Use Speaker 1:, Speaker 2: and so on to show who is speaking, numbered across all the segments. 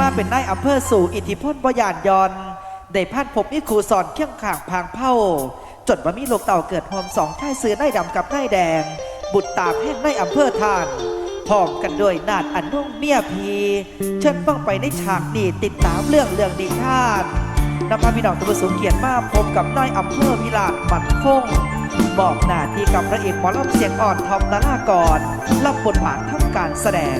Speaker 1: มาเป็นนายอำเภอสู่อิทธิพลบยานยอนได้พันพบมีครูสอนเคียงข่างพางเผาจนว่ามีลูกเต่าเกิดโฮมสองท่ายซื้อนายดำกับนายแดง บุตรตาแพ่งนายอำเภอทานพร้อมกันโดวยนาดอันนุ่งเมียพีเชิญฟังไปในฉากนี้ติดตามเรื่องเรื่องนิทานนำพาพี่น้องตัวสูงเกียรติมาพบกับนายอำเภอวิลาศมันคงบอกหน้าที่กับพระเอกหมอลำเสียงอ่อนทอมนารากรรับบทบาททำการแสดง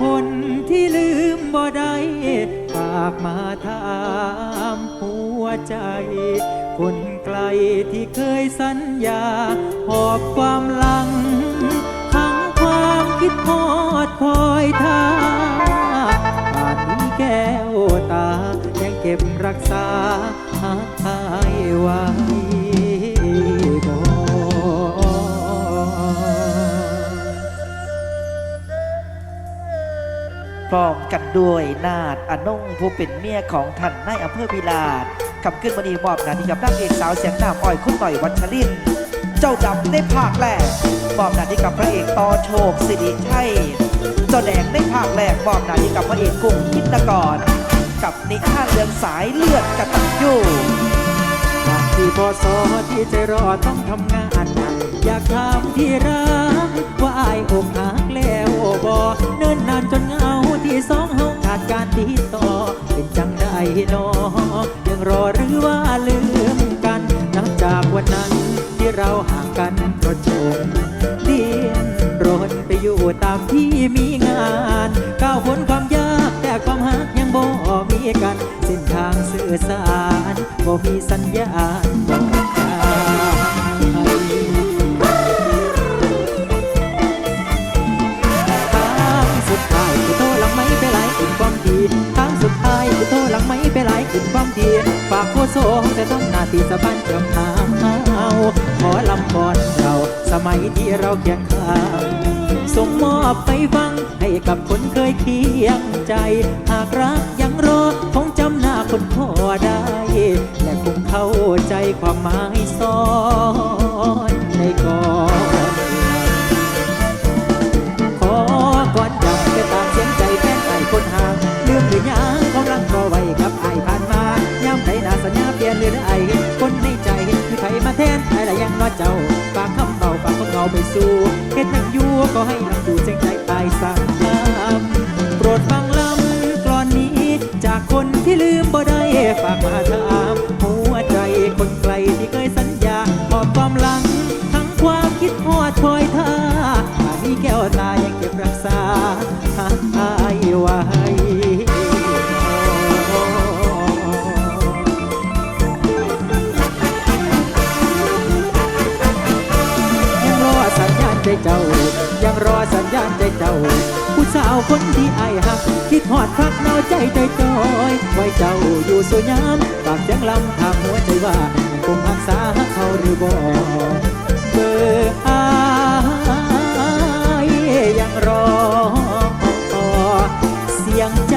Speaker 2: คนที่ลืมบ่ได้ฝากมาถามหัวใจ คนไกลที่เคยสัญญา หอบความหลัง ทั้งความคิดทอดคอยทาป่านนี้แก้วตา ยังเก็บรักษาหาหายไว้
Speaker 1: พร้อมกันด้วยนาดอนงผู้เป็นเมียของท่านนายอำเภอพิลาดคำขึ้นมานีมอบหนาที่กับนางเอกสาวเสียงหน้าอ่อยคุณหน่อยวัชริน เจ้าดำในภาคแรกมอบหนาที่กับพระเอกต่อโชคสิริชัยเจ้าแดงในภาคแรกมอบหนาที่กับพระเอกกุ้งพินกรกับนิทาเรื่องสายเลือดกตัญญู
Speaker 2: อยากที่พอสอที่ใจรอต้องทำงานหนักอยากถามที่รักว่าอายอกหักแล้วบอเนิ่นนานจนงา สองเฮาขาดการติดต่อ เป็นจังได้นอยังรอหรือว่าลืมกัน นับจากวันนั้นที่เราห่างกันก็จบเดียนรนไปอยู่ตามที่มีงานก้าวพ้นความยากแต่ความหักยังบ่มีกัน เส้นทางสื่อสารบ่มีสัญญาณ ฝากโคโซแต่ต้องหน้าที่สะบันจำหาขอลำก่อนเราสมัยที่เราเคียงข้างส่งมอบไปฟังให้กับคนเคยเคียงใจ หากรักยังรอคงจำหน้าคนพอได้ และคงเข้าใจความหมายซ้อน อ้ละยังนอเจ้าฝากคำเบาฝากคำเงาไปสู่เฮ็ดนังยู่ก็ให้ลำดูเสียงใจไอ้สั่งคำโปรดฟังลำกลอนนี้ จากคนที่ลืมบ่ได้ฝากมาถามหัวใจคนไกลที่เคยสัญญาขอบความหลัง ทั้งความคิดทอดคอยท่าถ้ามีแก้วตายังเก็บรักษาหาหายไว้ จเจ้า ยังรอสัญญาณใจเจ้า ผู้สาวคนที่ไอหัก คิดหอดพักเนาใจใจจอยไว้เจ้าอยู่สวยงามปากยังลำทางหัวใจว่ายังคงหักษาเขาหรือบ่เบอร์อายยังรอเสียงใจ